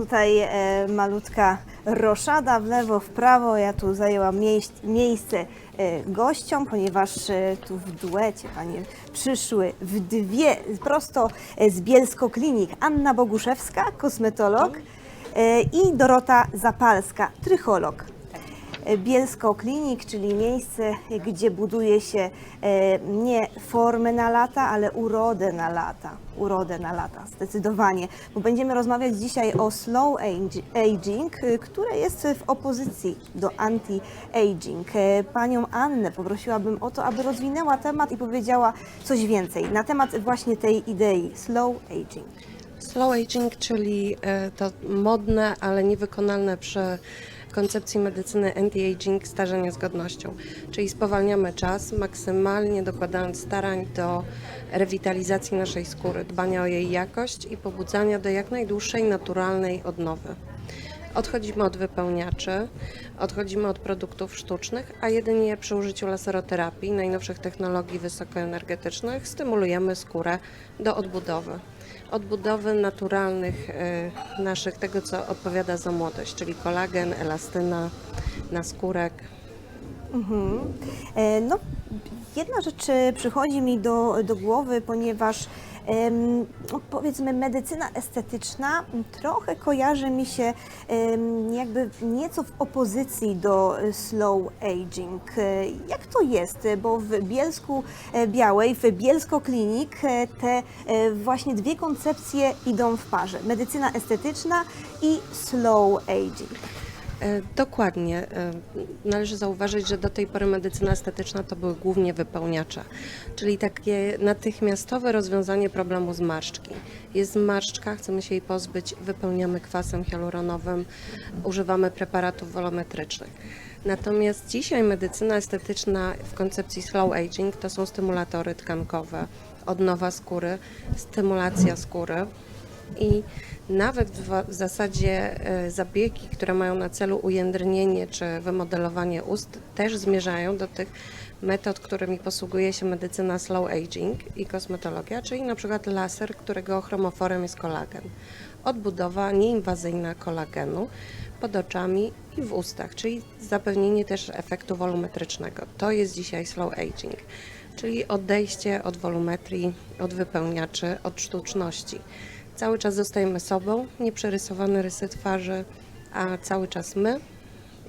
Tutaj e, malutka roszada w lewo, w prawo. Ja tu zajęłam miejsc, miejsce e, gościom, ponieważ e, tu w duecie panie przyszły w dwie, prosto e, z Bielsko Klinik. Anna Boguszewska, kosmetolog e, i Dorota Zapalska, trycholog. Bielsko Klinik, czyli miejsce, gdzie buduje się e, nie formę na lata, ale urodę na lata. Urodę na lata, zdecydowanie. Bo będziemy rozmawiać dzisiaj o slow aging, e, które jest w opozycji do anti-aging. E, Panią Annę poprosiłabym o to, aby rozwinęła temat i powiedziała coś więcej na temat właśnie tej idei slow aging. Slow aging, czyli e, to modne, ale niewykonalne przy koncepcji medycyny anti-aging starzenie z godnością. Czyli spowalniamy czas, maksymalnie dokładając starań do rewitalizacji naszej skóry, dbania o jej jakość i pobudzania do jak najdłuższej naturalnej odnowy. Odchodzimy od wypełniaczy, odchodzimy od produktów sztucznych, a jedynie przy użyciu laseroterapii, najnowszych technologii wysokoenergetycznych stymulujemy skórę do odbudowy. Odbudowy naturalnych y, naszych, tego co odpowiada za młodość, czyli kolagen, elastyna, naskórek. Mhm. E, No, jedna rzecz e, przychodzi mi do, do głowy, ponieważ powiedzmy medycyna estetyczna trochę kojarzy mi się jakby nieco w opozycji do e, slow aging. E, Jak to jest? E, Bo w Bielsku Białej, w Bielsko Klinik te właśnie dwie koncepcje idą w parze. Medycyna estetyczna i slow aging. E, Dokładnie. E, Należy zauważyć, że do tej pory medycyna estetyczna to były głównie wypełniacze, czyli takie natychmiastowe rozwiązanie problemu zmarszczki. Jest zmarszczka, chcemy się jej pozbyć, wypełniamy kwasem hialuronowym, używamy preparatów wolometrycznych. Natomiast dzisiaj medycyna estetyczna w koncepcji slow aging to są stymulatory tkankowe, odnowa skóry, stymulacja skóry. I nawet w w zasadzie e, zabiegi, które mają na celu ujędrnienie czy wymodelowanie ust, też zmierzają do tych metod, którymi posługuje się medycyna slow aging i kosmetologia, czyli na przykład laser, którego chromoforem jest kolagen. Odbudowa nieinwazyjna kolagenu pod oczami i w ustach, czyli zapewnienie też efektu wolumetrycznego. To jest dzisiaj slow aging, czyli odejście od wolumetrii, od wypełniaczy, od sztuczności. Cały czas zostajemy sobą, nieprzerysowane rysy twarzy, a cały czas my,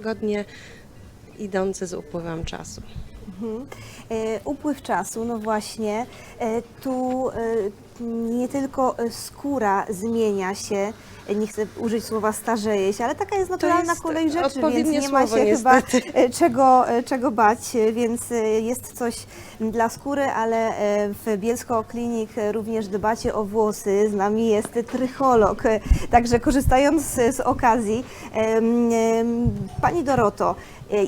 godnie idący z upływem czasu. Mhm. E, Upływ czasu, no właśnie, e, tu e, nie tylko e, skóra zmienia się, e, nie chcę użyć słowa starzeje się, ale taka jest naturalna jest kolej rzeczy, więc nie ma się niestety. chyba e, czego, czego bać, więc jest coś dla skóry, ale w Bielsko Klinik również dbacie o włosy. Z nami jest trycholog, także korzystając z, okazji, Pani Doroto,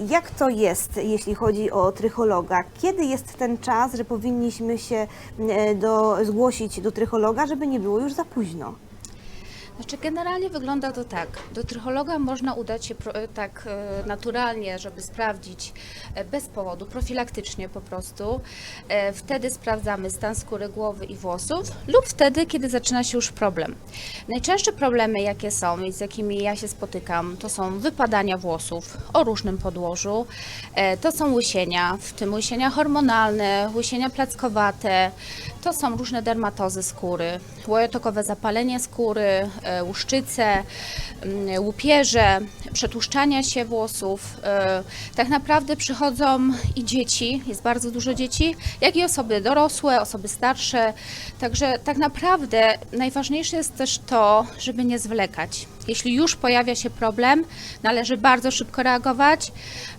jak to jest, jeśli chodzi o trychologa? Kiedy jest ten czas, że powinniśmy się e, do, zgłosić do trychologa, żeby nie było już za późno? Znaczy generalnie wygląda to tak. Do trychologa można udać się pro, tak e, naturalnie, żeby sprawdzić e, bez powodu, profilaktycznie po prostu. E, Wtedy sprawdzamy stan skóry głowy i włosów lub wtedy, kiedy zaczyna się już problem. Najczęstsze problemy, jakie są i z jakimi ja się spotykam, to są wypadania włosów o różnym podłożu, e, to są łysienia, w tym łysienia hormonalne, łysienia plackowate, to są różne dermatozy skóry, łojotokowe zapalenie skóry, e, łuszczyce, mm, łupieże, przetłuszczania się włosów. E, Tak naprawdę przychodzą i dzieci, jest bardzo dużo dzieci, jak i osoby dorosłe, osoby starsze. Także tak naprawdę najważniejsze jest też to, żeby nie zwlekać. Jeśli już pojawia się problem, należy bardzo szybko reagować,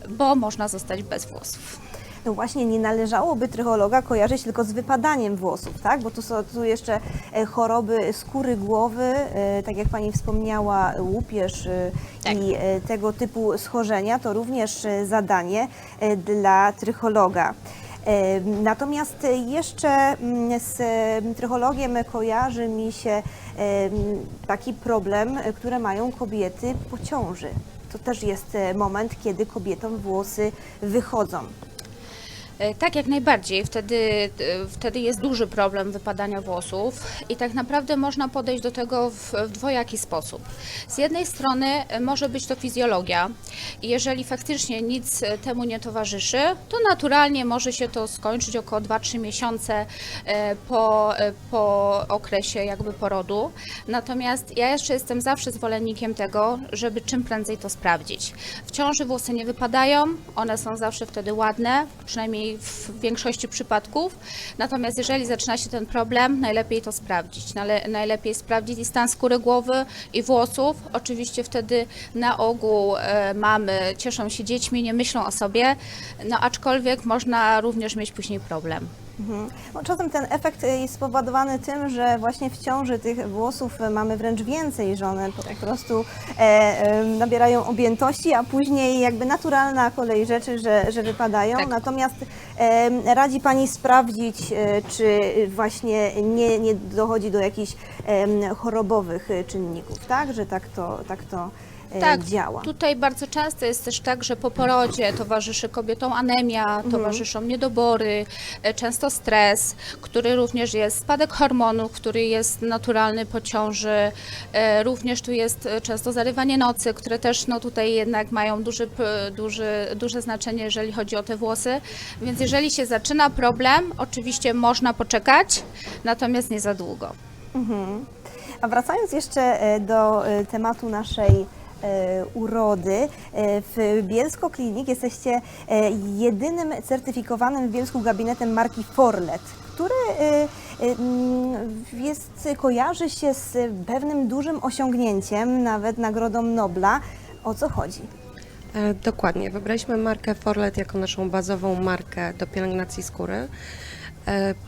bo można zostać bez włosów. No właśnie, nie należałoby trychologa kojarzyć tylko z wypadaniem włosów, tak? Bo tu są tu jeszcze e, choroby skóry głowy, e, tak jak Pani wspomniała, łupież e, Tak. i tego typu schorzenia, to również zadanie dla trychologa. Natomiast jeszcze mm, z trychologiem kojarzy mi się taki problem, które mają kobiety po ciąży. To też jest moment, kiedy kobietom włosy wychodzą. E, Tak, jak najbardziej. Wtedy, e, wtedy jest duży problem wypadania włosów i tak naprawdę można podejść do tego w, w dwojaki sposób. Z jednej strony e, może być to fizjologia i jeżeli faktycznie nic temu nie towarzyszy, to naturalnie może się to skończyć około 2-3 miesiące po, po okresie jakby porodu. Natomiast ja jeszcze jestem zawsze zwolennikiem tego, żeby czym prędzej to sprawdzić. W ciąży włosy nie wypadają, one są zawsze wtedy ładne, przynajmniej w większości przypadków. Natomiast jeżeli zaczyna się ten problem, najlepiej to sprawdzić. Nale, najlepiej sprawdzić stan skóry głowy i włosów. Oczywiście wtedy na ogół e, mamy cieszą się dziećmi, nie myślą o sobie, no aczkolwiek można również mieć później problem. Mhm. Czasem ten efekt y, jest spowodowany tym, że właśnie w ciąży tych włosów y, mamy wręcz więcej, że one po prostu e, e, nabierają objętości, a później jakby naturalna kolej rzeczy, że, że wypadają. Tak. Natomiast e, radzi Pani sprawdzić, e, czy właśnie nie, nie dochodzi do jakichś em, chorobowych e, czynników, tak? Że tak to, tak to e, Tak, działa. Tutaj bardzo często jest też tak, że po porodzie towarzyszy kobietom anemia, towarzyszą niedobory, e, często stres, który również jest spadek hormonów, który jest naturalny po ciąży. E, Również tu jest e, często zarywanie nocy, które też no, tutaj jednak mają duży, duży, duże znaczenie, jeżeli chodzi o te włosy. Więc jeżeli się zaczyna problem, oczywiście można poczekać, natomiast nie za długo. Mhm. A wracając jeszcze e, do e, tematu naszej e, urody, e, w Bielsko Klinik jesteście e, jedynym certyfikowanym w Bielsku gabinetem marki Forlet, który e, e, mm, jest, kojarzy się z pewnym dużym osiągnięciem, nawet nagrodą Nobla. O co chodzi? E, Dokładnie. Wybraliśmy markę Forlet jako naszą bazową markę do pielęgnacji skóry, e,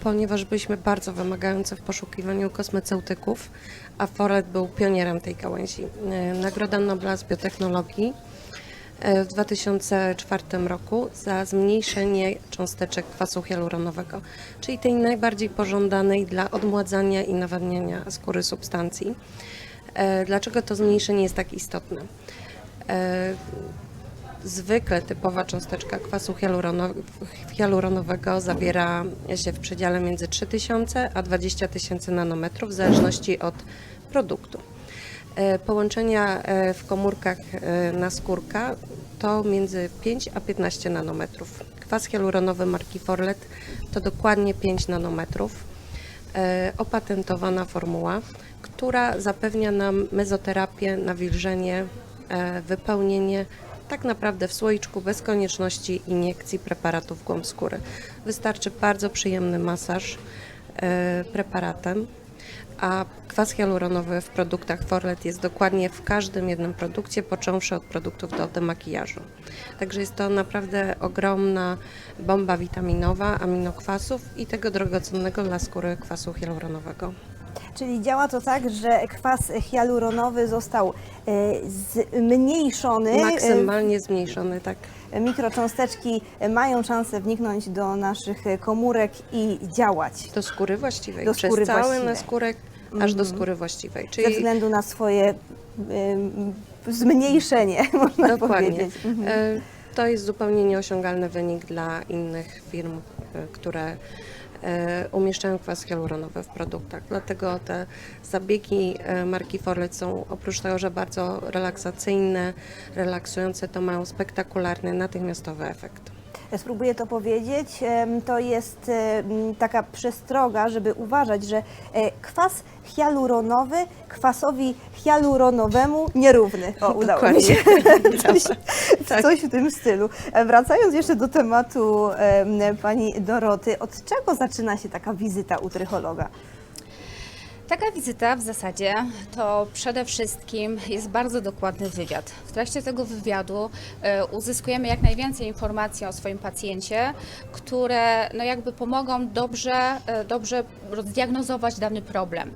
ponieważ byliśmy bardzo wymagający w poszukiwaniu kosmeceutyków, a Forlet był pionierem tej gałęzi. E, Nagroda Nobla z biotechnologii e, w 2004 roku za zmniejszenie cząsteczek kwasu hialuronowego, czyli tej najbardziej pożądanej dla odmładzania i nawadniania skóry substancji. E, Dlaczego to zmniejszenie jest tak istotne? Zwykle typowa cząsteczka kwasu hialurono- hialuronowego zawiera się w przedziale między 3000 a 20 tysięcy nanometrów w zależności od produktu. E, Połączenia e, w komórkach e, naskórka to między 5 a 15 nanometrów. Kwas hialuronowy marki Forlet to dokładnie 5 nanometrów. Opatentowana formuła, która zapewnia nam mezoterapię, nawilżenie, wypełnienie tak naprawdę w słoiczku bez konieczności iniekcji preparatu w głąb skóry. Wystarczy bardzo przyjemny masaż e, preparatem, a kwas hialuronowy w produktach Forlet jest dokładnie w każdym jednym produkcie, począwszy od produktów do demakijażu. Także jest to naprawdę ogromna bomba witaminowa, aminokwasów i tego drogocennego dla skóry kwasu hialuronowego. Czyli działa to tak, że kwas hialuronowy został e, zmniejszony. e, Maksymalnie zmniejszony, tak. mikrocząsteczki mają szansę wniknąć do naszych komórek i działać Do skóry właściwej. Do Przez skóry cały właściwej. naskórek aż do skóry właściwej. ze Czyli względu na swoje zmniejszenie, można dokładnie. powiedzieć. Mhm. E, To jest zupełnie nieosiągalny wynik dla innych firm, które umieszczają kwas hialuronowy w produktach. Dlatego te zabiegi e, marki Forlet są oprócz tego, że bardzo relaksacyjne, relaksujące, to mają spektakularny, natychmiastowy efekt. Spróbuję to powiedzieć. To jest taka przestroga, żeby uważać, że e, kwas hialuronowy kwasowi hialuronowemu nierówny. O, udało mi się. Coś, Tak. coś w tym stylu. E, Wracając jeszcze do tematu em, pani Doroty, od czego zaczyna się taka wizyta u trychologa? Taka wizyta w zasadzie to przede wszystkim jest bardzo dokładny wywiad. W trakcie tego wywiadu e, uzyskujemy jak najwięcej informacji o swoim pacjencie, które no jakby pomogą dobrze, e, dobrze rozdiagnozować dany problem.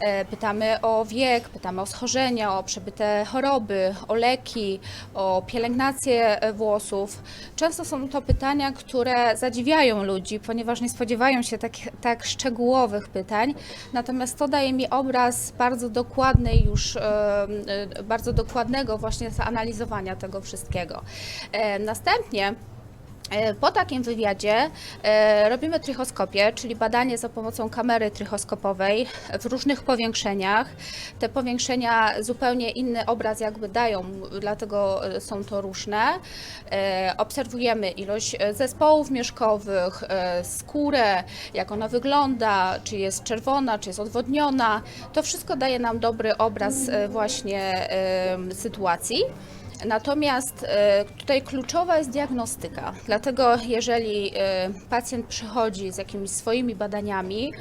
E, Pytamy o wiek, pytamy o schorzenia, o przebyte choroby, o leki, o pielęgnację e, włosów. Często są to pytania, które zadziwiają ludzi, ponieważ nie spodziewają się tak, tak szczegółowych pytań. Natomiast to daje mi obraz bardzo dokładnej już, e, bardzo dokładnego właśnie zanalizowania tego wszystkiego. Następnie Po takim wywiadzie e, robimy trychoskopię, czyli badanie za pomocą kamery trychoskopowej w różnych powiększeniach. Te powiększenia zupełnie inny obraz jakby dają, dlatego e, są to różne. E, Obserwujemy ilość e, zespołów mieszkowych, e, skórę, jak ona wygląda, czy jest czerwona, czy jest odwodniona. To wszystko daje nam dobry obraz e, właśnie e, sytuacji. Natomiast e, tutaj kluczowa jest diagnostyka. Dlatego jeżeli e, pacjent przychodzi z jakimiś swoimi badaniami,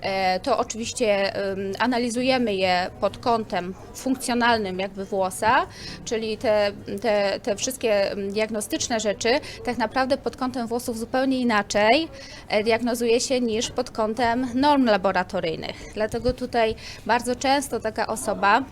e, to oczywiście em, analizujemy je pod kątem funkcjonalnym jakby włosa, czyli te, te, te wszystkie diagnostyczne rzeczy tak naprawdę pod kątem włosów zupełnie inaczej diagnozuje się niż pod kątem norm laboratoryjnych. Dlatego tutaj bardzo często taka osoba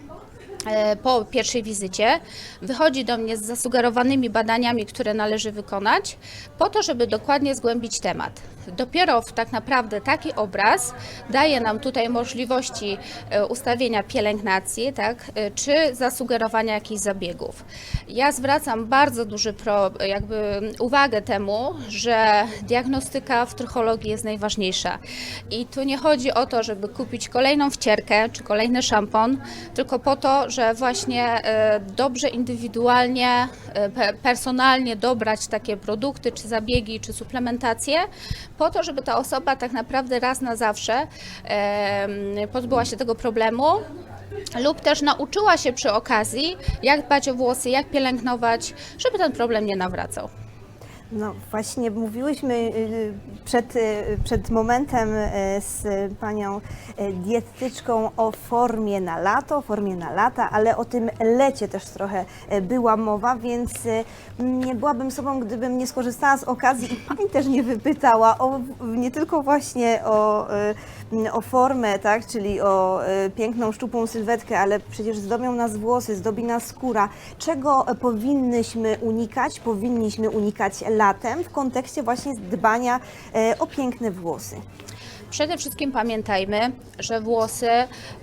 po pierwszej wizycie wychodzi do mnie z zasugerowanymi badaniami, które należy wykonać, po to, żeby dokładnie zgłębić temat. Dopiero w tak naprawdę taki obraz daje nam tutaj możliwości e, ustawienia pielęgnacji, tak, e, czy zasugerowania jakichś zabiegów. Ja zwracam bardzo duży pro, jakby uwagę temu, że diagnostyka w trychologii jest najważniejsza. I tu nie chodzi o to, żeby kupić kolejną wcierkę czy kolejny szampon, tylko po to, że właśnie e, dobrze indywidualnie, pe- personalnie dobrać takie produkty, czy zabiegi, czy suplementacje, po to, żeby ta osoba tak naprawdę raz na zawsze pozbyła się tego problemu lub też nauczyła się przy okazji, jak dbać o włosy, jak pielęgnować, żeby ten problem nie nawracał. No właśnie mówiłyśmy y, przed, y, przed momentem y, z panią dietetyczką o formie na lato, formie na lata, ale o tym lecie też trochę była mowa, więc nie byłabym sobą, gdybym nie skorzystała z okazji i pani też nie wypytała o, nie tylko właśnie o, o formę, tak, czyli o piękną, szczupłą sylwetkę, ale przecież zdobią nas włosy, zdobi nas skóra. Czego powinnyśmy unikać, powinniśmy unikać latem w kontekście właśnie dbania e, o piękne włosy? Przede wszystkim pamiętajmy, że włosy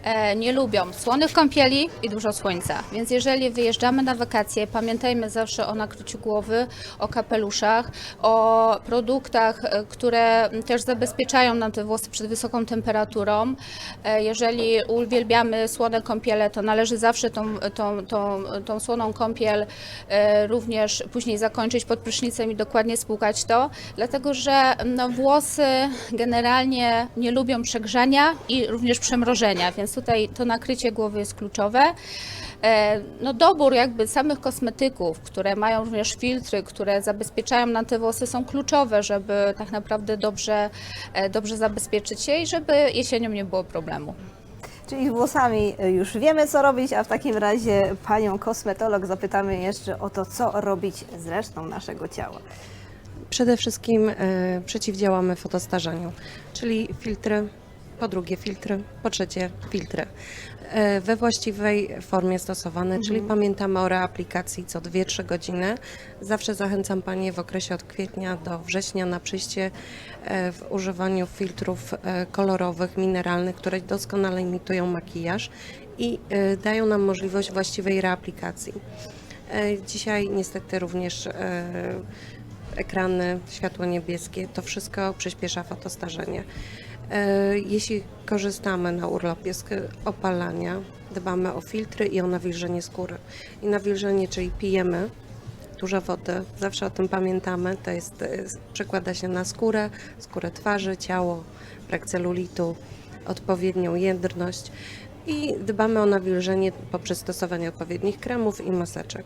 e, nie lubią słonych kąpieli i dużo słońca. Więc jeżeli wyjeżdżamy na wakacje, pamiętajmy zawsze o nakryciu głowy, o kapeluszach, o produktach, e, które też zabezpieczają nam te włosy przed wysoką temperaturą. E, jeżeli uwielbiamy słone kąpiele, to należy zawsze tą, tą, tą, tą słoną kąpiel również później zakończyć pod prysznicem i dokładnie spłukać to, dlatego że no, włosy generalnie nie lubią przegrzania i również przemrożenia, więc tutaj to nakrycie głowy jest kluczowe. E, No, dobór jakby samych kosmetyków, które mają również filtry, które zabezpieczają nam te włosy są kluczowe, żeby tak naprawdę dobrze, e, dobrze zabezpieczyć się i żeby jesienią nie było problemu. Czyli włosami e, już wiemy, co robić, a w takim razie panią kosmetolog zapytamy jeszcze o to, co robić z resztą naszego ciała. Przede wszystkim e, przeciwdziałamy fotostarzeniu, czyli filtry, po drugie filtry, po trzecie filtry. E, we właściwej formie stosowane, czyli pamiętamy o reaplikacji co 2-3 godziny. Zawsze zachęcam Panie w okresie od kwietnia do września na przyjście e, w używaniu filtrów kolorowych, mineralnych, które doskonale imitują makijaż i dają nam możliwość właściwej reaplikacji. Dzisiaj niestety również ekrany, światło niebieskie, to wszystko przyspiesza fotostarzenie. E, Jeśli korzystamy na urlopie z opalania, dbamy o filtry i o nawilżenie skóry. I nawilżenie, czyli pijemy dużo wody, zawsze o tym pamiętamy, to jest, e, przekłada się na skórę, skórę twarzy, ciało, brak celulitu, odpowiednią jędrność i dbamy o nawilżenie poprzez stosowanie odpowiednich kremów i maseczek.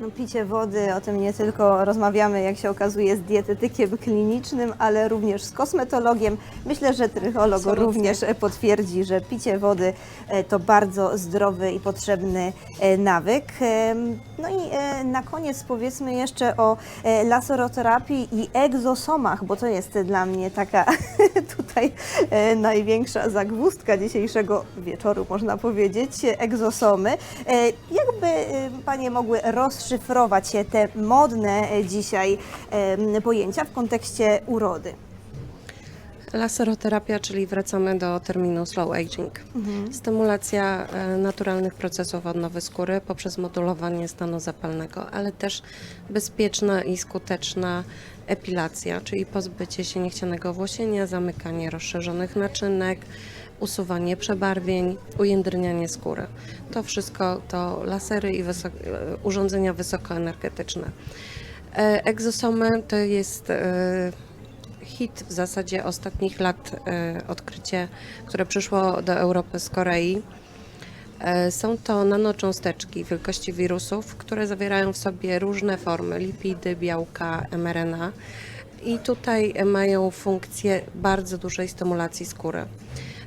No, picie wody, o tym nie tylko rozmawiamy, jak się okazuje, z dietetykiem klinicznym, ale również z kosmetologiem. Myślę, że trycholog Absolutnie. również potwierdzi, że picie wody e, to bardzo zdrowy i potrzebny e, nawyk. No i e, na koniec powiedzmy jeszcze o laseroterapii i egzosomach, bo to jest dla mnie taka tutaj największa zagwózdka dzisiejszego wieczoru, można powiedzieć, egzosomy. Jakby Panie mogły rozszyfrować te modne e, dzisiaj pojęcia w kontekście urody? Laseroterapia, czyli wracamy do terminu slow aging. Stymulacja e, naturalnych procesów odnowy skóry poprzez modulowanie stanu zapalnego, ale też bezpieczna i skuteczna epilacja, czyli pozbycie się niechcianego włosienia, zamykanie rozszerzonych naczynek, usuwanie przebarwień, ujędrnianie skóry. To wszystko to lasery i e, urządzenia wysokoenergetyczne. E, Egzosomy to jest e, hit w zasadzie ostatnich lat, odkrycie, które przyszło do Europy z Korei. Są to nanocząsteczki wielkości wirusów, które zawierają w sobie różne formy lipidy, białka, mRNA i tutaj mają funkcję bardzo dużej stymulacji skóry.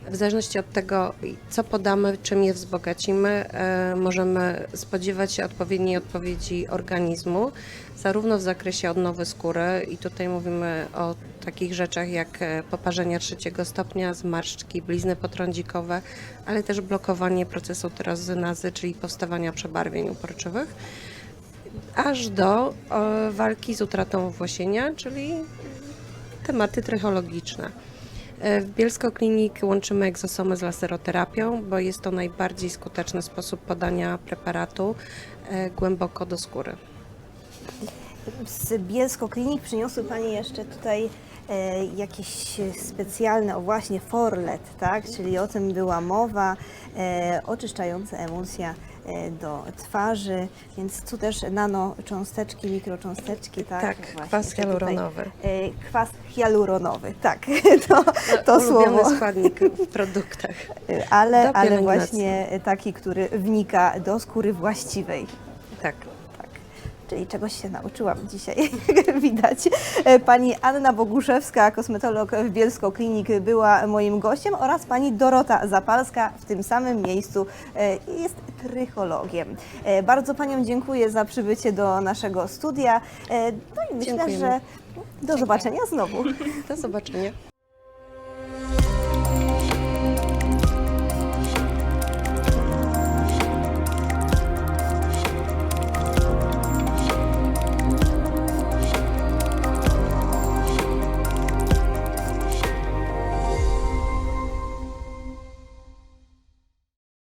W zależności od tego, co podamy, czym je wzbogacimy, e, możemy spodziewać się odpowiedniej odpowiedzi organizmu, zarówno w zakresie odnowy skóry, i tutaj mówimy o takich rzeczach jak e, poparzenia trzeciego stopnia, zmarszczki, blizny potrądzikowe, ale też blokowanie procesu tyrozynazy, czyli powstawania przebarwień uporczywych, aż do e, walki z utratą włosienia, czyli tematy trychologiczne. E, W Bielsko Klinik łączymy egzosomy z laseroterapią, bo jest to najbardziej skuteczny sposób podania preparatu e, głęboko do skóry. Z Bielsko Klinik przyniosły Pani jeszcze tutaj e, jakieś specjalne, o właśnie forlet, tak? Czyli o tym była mowa, oczyszczające emulsja do twarzy, więc tu też nanocząsteczki, mikrocząsteczki, tak? Tak, Właśnie, kwas tutaj, hialuronowy. e, Kwas hialuronowy, tak, to, to Ulubiony słowo. składnik w produktach. E, Ale, ale właśnie taki, który wnika do skóry właściwej. Tak. Czyli czegoś się nauczyłam dzisiaj, widać. E, Pani Anna Boguszewska, kosmetolog w Bielsko Klinik, była moim gościem oraz pani Dorota Zapalska w tym samym miejscu e, jest trychologiem. E, Bardzo Paniom dziękuję za przybycie do naszego studia. No i myślę, Dziękujemy. że do zobaczenia znowu. Do zobaczenia.